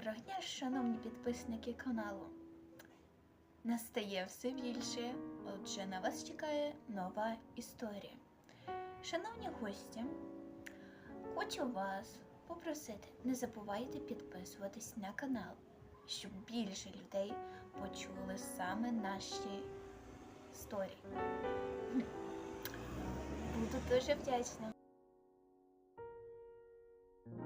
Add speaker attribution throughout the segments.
Speaker 1: Доброго дня, шановні підписники каналу. Настає все більше, отже на вас чекає нова історія. Шановні гості, хочу вас попросити, не забувайте підписуватись на канал, щоб більше людей почули саме наші історії. Буду дуже вдячна.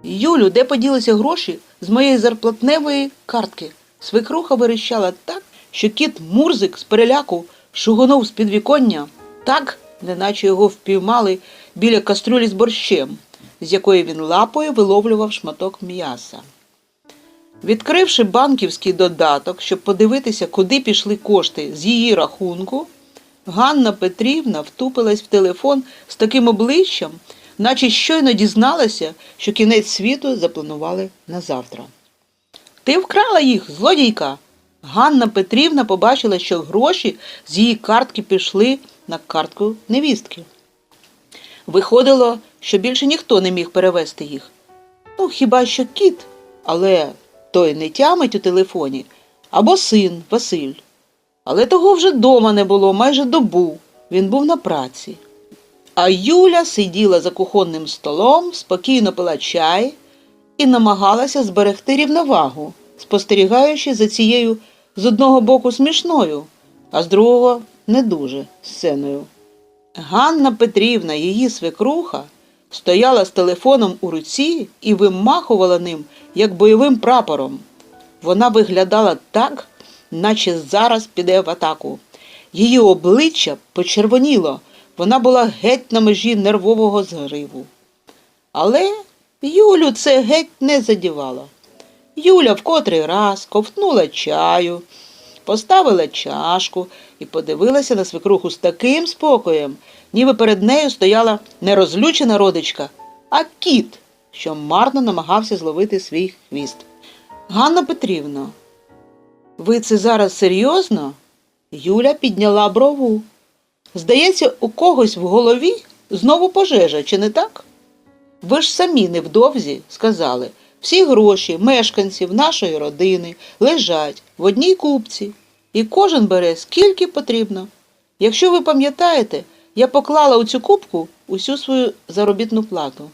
Speaker 2: Юлю, де поділися гроші з моєї зарплатневої картки? Свекруха верещала так, що кіт Мурзик з переляку шугонув з підвіконня, так, неначе його впіймали біля кастрюлі з борщем, з якої він лапою виловлював шматок м'яса. Відкривши банківський додаток, щоб подивитися, куди пішли кошти з її рахунку, Ганна Петрівна втупилась в телефон з таким обличчям, наче щойно дізналася, що кінець світу запланували на завтра. Ти вкрала їх, злодійка. Ганна Петрівна побачила, що гроші з її картки пішли на картку невістки. Виходило, що більше ніхто не міг перевести їх. Ну, хіба що кіт, але той не тямить у телефоні, або син Василь. Але того вже дома не було майже добу. Він був на праці. А Юля сиділа за кухонним столом, спокійно пила чай і намагалася зберегти рівновагу, спостерігаючи за цією з одного боку смішною, а з другого не дуже сценою. Ганна Петрівна, її свекруха, стояла з телефоном у руці і вимахувала ним, як бойовим прапором. Вона виглядала так, наче зараз піде в атаку. Її обличчя почервоніло, вона була геть на межі нервового згриву. Але Юлю це геть не задівало. Юля в котрий раз ковтнула чаю, поставила чашку і подивилася на свекруху з таким спокоєм, ніби перед нею стояла не розлючена родичка, а кіт, що марно намагався зловити свій хвіст. Ганна Петрівна, ви це зараз серйозно? Юля підняла брову. Здається, у когось в голові знову пожежа, чи не так? Ви ж самі невдовзі сказали, всі гроші мешканців нашої родини лежать в одній купці, і кожен бере скільки потрібно. Якщо ви пам'ятаєте, я поклала у цю купку усю свою заробітну плату.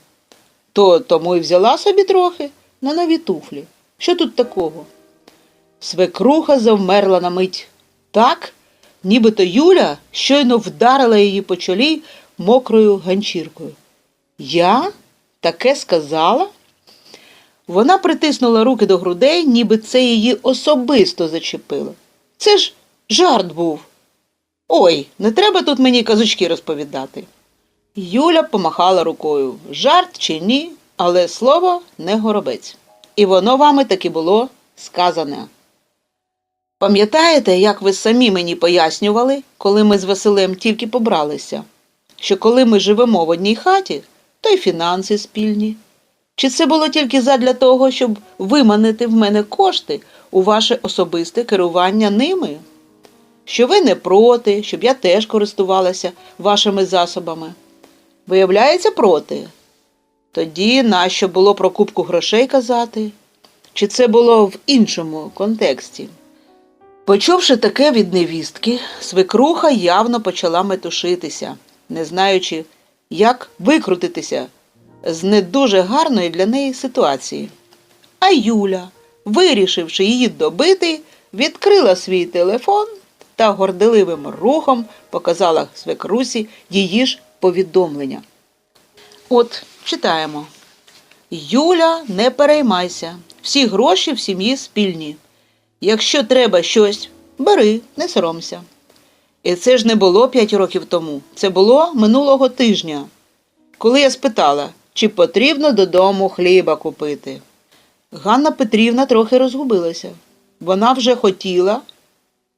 Speaker 2: То тому й взяла собі трохи на нові туфлі. Що тут такого? Свекруха завмерла на мить. Так, нібито Юля щойно вдарила її по чолі мокрою ганчіркою. Я таке сказала? Вона притиснула руки до грудей, ніби це її особисто зачепило. Це ж жарт був. Ой, не треба тут мені казочки розповідати. Юля помахала рукою. Жарт чи ні, але слово не горобець. І воно вами таки було сказане. Пам'ятаєте, як ви самі мені пояснювали, коли ми з Василем тільки побралися, що коли ми живемо в одній хаті, то й фінанси спільні. Чи це було тільки задля того, щоб виманити в мене кошти у ваше особисте керування ними? Що ви не проти, щоб я теж користувалася вашими засобами? Виявляється, проти. Тоді нащо було про купку грошей казати? Чи це було в іншому контексті? Почувши таке від невістки, свекруха явно почала метушитися, не знаючи, як викрутитися з не дуже гарної для неї ситуації. А Юля, вирішивши її добити, відкрила свій телефон та горделивим рухом показала свекрусі її ж повідомлення. От, читаємо. Юля, не переймайся. Всі гроші в сім'ї спільні. Якщо треба щось, бери, не соромся. І це ж не було п'ять років тому, це було минулого тижня, коли я спитала, чи потрібно додому хліба купити. Ганна Петрівна трохи розгубилася. Вона вже хотіла,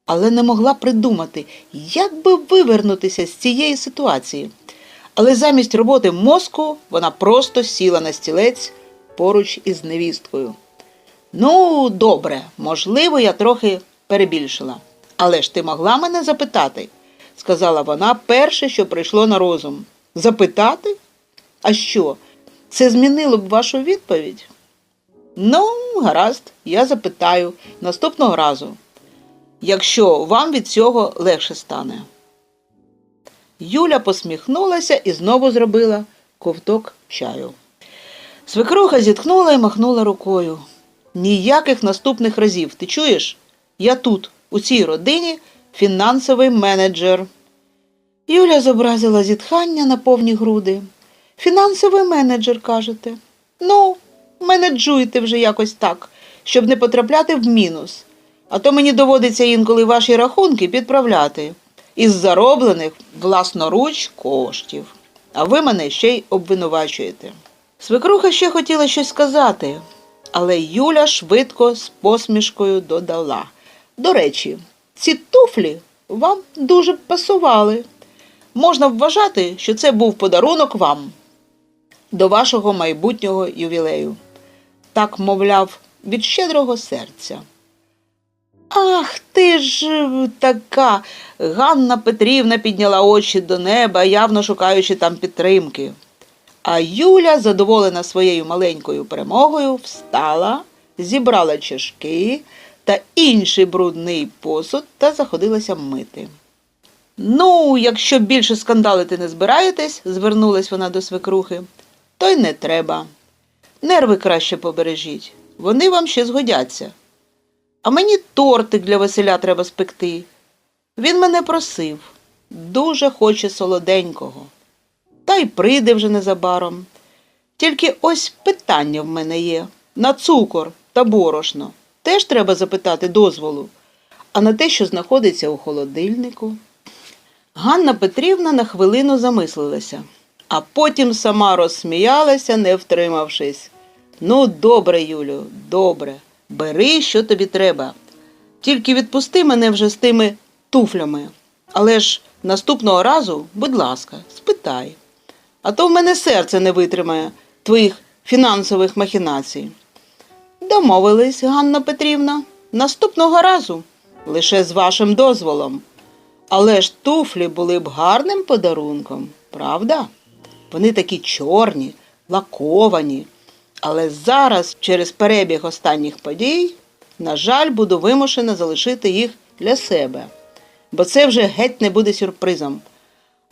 Speaker 2: але не могла придумати, як би вивернутися з цієї ситуації. Але замість роботи мозку вона просто сіла на стілець поруч із невісткою. Ну, добре, можливо, я трохи перебільшила. Але ж ти могла мене запитати, сказала вона перше, що прийшло на розум. Запитати? А що? Це змінило б вашу відповідь? Ну, гаразд, я запитаю наступного разу, якщо вам від цього легше стане. Юля посміхнулася і знову зробила ковток чаю. Свекруха зітхнула і махнула рукою. Ніяких наступних разів. Ти чуєш? Я тут, у цій родині, фінансовий менеджер. Юля зобразила зітхання на повні груди. Фінансовий менеджер, кажете. Ну, менеджуйте вже якось так, щоб не потрапляти в мінус. А то мені доводиться інколи ваші рахунки підправляти із зароблених власноруч коштів. А ви мене ще й обвинувачуєте. Свекруха ще хотіла щось сказати, але Юля швидко з посмішкою додала. До речі, ці туфлі вам дуже пасували. Можна вважати, що це був подарунок вам до вашого майбутнього ювілею. Так, мовляв, від щедрого серця. Ах, ти ж така. Ганна Петрівна підняла очі до неба, явно шукаючи там підтримки. А Юля, задоволена своєю маленькою перемогою, встала, зібрала чашки та інший брудний посуд та заходилася мити. Ну, якщо більше скандалити не збираєтесь, звернулась вона до свекрухи, то й не треба. Нерви краще побережіть, вони вам ще згодяться. А мені тортик для Василя треба спекти. Він мене просив, дуже хоче солоденького. Та й прийде вже незабаром. Тільки ось питання в мене є на цукор та борошно. Теж треба запитати дозволу, а на те, що знаходиться у холодильнику. Ганна Петрівна на хвилину замислилася, а потім сама розсміялася, не втримавшись. Ну, добре, Юлю, добре, бери, що тобі треба. Тільки відпусти мене вже з тими туфлями. Але ж наступного разу, будь ласка, спитай. А то в мене серце не витримає твоїх фінансових махінацій. Домовились, Ганна Петрівна, наступного разу, лише з вашим дозволом. Але ж туфлі були б гарним подарунком, правда? Вони такі чорні, лаковані. Але зараз, через перебіг останніх подій, на жаль, буду вимушена залишити їх для себе, бо це вже геть не буде сюрпризом.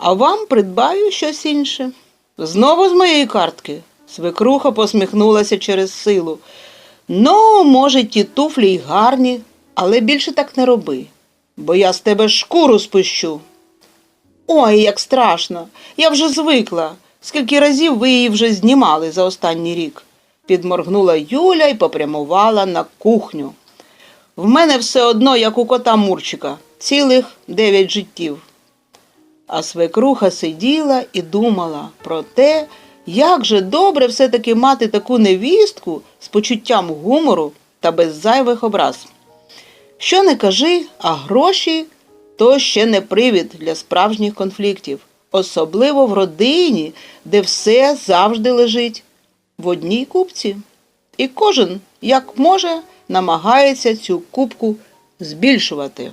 Speaker 2: А вам придбаю щось інше. Знову з моєї картки. Свекруха посміхнулася через силу. Ну, може, ті туфлі й гарні, але більше так не роби, бо я з тебе шкуру спущу. Ой, як страшно, я вже звикла. Скільки разів ви її вже знімали за останній рік? Підморгнула Юля і попрямувала на кухню. В мене все одно, як у кота Мурчика, цілих дев'ять життів. А свекруха сиділа і думала про те, як же добре все-таки мати таку невістку з почуттям гумору та без зайвих образ. Що не кажи, а гроші то ще не привід для справжніх конфліктів, особливо в родині, де все завжди лежить в одній купці. І кожен, як може, намагається цю кубку збільшувати.